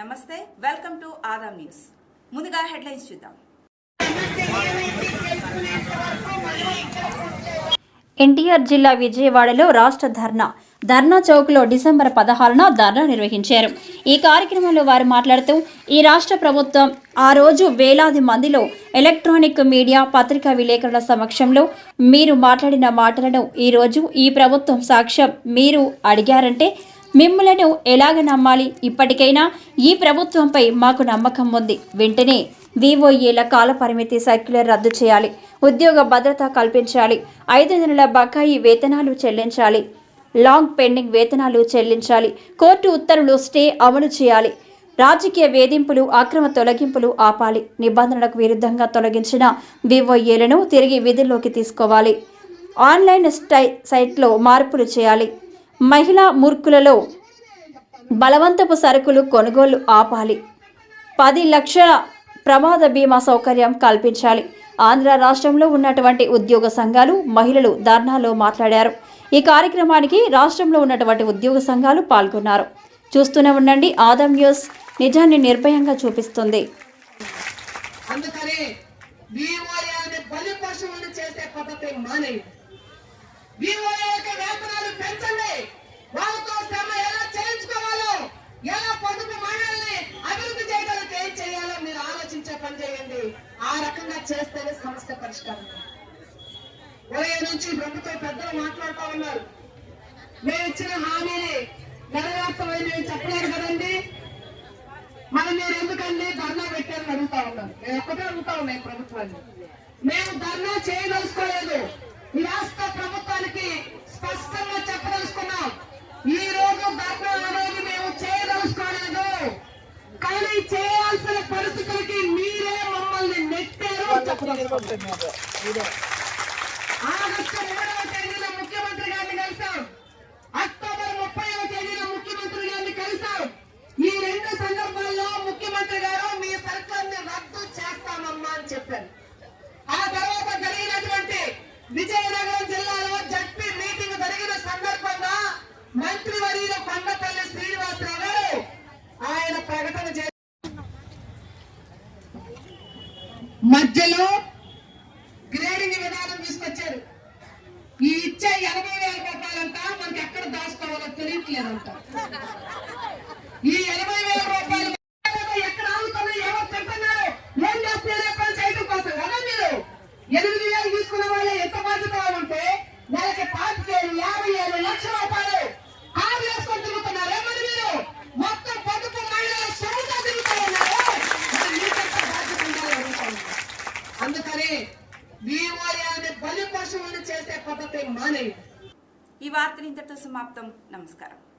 నమస్తే welcome to Aadam news ముందుగా headlines చూద్దాం. ఎన్టీఆర్ జిల్లా విజయవాడలో రాష్ట్ర ధర్నా. ధర్నా చౌక్లో డిసెంబర్ పదహారున ధర్నా నిర్వహించారు. ఈ కార్యక్రమంలో వారు మాట్లాడుతూ ఈ రాష్ట్ర ప్రభుత్వం ఆ రోజు వేలాది మందిలో ఎలక్ట్రానిక్ మీడియా పత్రికా విలేకరుల సమక్షంలో మీరు మాట్లాడిన మాటలను ఈరోజు ఈ ప్రభుత్వం సాక్ష్యం. మీరు అడిగారంటే మిమ్మలను ఎలాగ నమ్మాలి? ఇప్పటికైనా ఈ ప్రభుత్వంపై మాకు నమ్మకం ఉంది. వెంటనే వివోఏల కాలపరిమితి సర్క్యులర్ రద్దు చేయాలి. ఉద్యోగ భద్రత కల్పించాలి. ఐదు నెలల బకాయి వేతనాలు చెల్లించాలి. లాంగ్ పెండింగ్ వేతనాలు చెల్లించాలి. కోర్టు ఉత్తర్వులు స్టే అమలు చేయాలి. రాజకీయ వేధింపులు అక్రమ తొలగింపులు ఆపాలి. నిబంధనలకు విరుద్ధంగా తొలగించిన వివోఏలను తిరిగి విధుల్లోకి తీసుకోవాలి. ఆన్లైన్ స్టై సైట్లో మార్పులు చేయాలి. మహిళా మూర్ఖులలో బలవంతపు సరుకులు కొనుగోలు ఆపాలి. పది లక్షల ప్రమాద బీమా సౌకర్యం కల్పించాలి. ఆంధ్ర రాష్ట్రంలో ఉన్నటువంటి ఉద్యోగ సంఘాలు మహిళలు ధర్నాలో మాట్లాడారు. ఈ కార్యక్రమానికి రాష్ట్రంలో ఉన్నటువంటి ఉద్యోగ సంఘాలు పాల్గొన్నారు. చూస్తూనే ఉండండి. ఆదం న్యూస్ నిజాన్ని నిర్భయంగా చూపిస్తుంది. అందుకని అనే బలి చేసే పద్ధతి మానేయండి. చేస్తేనే సమస్య పరిష్కారం. ఉదయం నుంచి ప్రభుత్వ పెద్దలు మాట్లాడుతూ ఉన్నారు. మేము ఇచ్చిన హామీని నెరవేర్చమని మేము చెప్పలేదు కదండి. మరి మీరు ఎందుకండి ధర్నా పెట్టారని అడుగుతా ఉన్నారు? నేను ఒక్కటే అడుగుతా ఉన్నాయి ప్రభుత్వాన్ని. మేము ధర్నా చేయదలుచుకోలేదు. ఈ రాష్ట్ర ప్రభుత్వానికి స్పష్టంగా చెప్పదలుచుకున్నాం ఈ రోజు ధర్నా అనేది మేము చేయదలుచుకోలేదు కానీ చేయాల్సిన పరిస్థితులకి మీరే మమ్మల్ని నెట్టారు అని చెప్పదలుచుకుంటున్నారు ఆగస్టు మూడవ తేదీన ముఖ్యమంత్రి గారిని కలిసాం. మధ్యలో గ్రేడింగ్ విధానం తీసుకొచ్చారు. ఈ ఇచ్చే ఎనభై వేల రూపాయలంట మనకి ఎక్కడ దాచుకోవాలో తెలియట్లేదంట. బలి మానేయండి. ఈ వార్తలు ఇంతటితో సమాప్తం. నమస్కారం.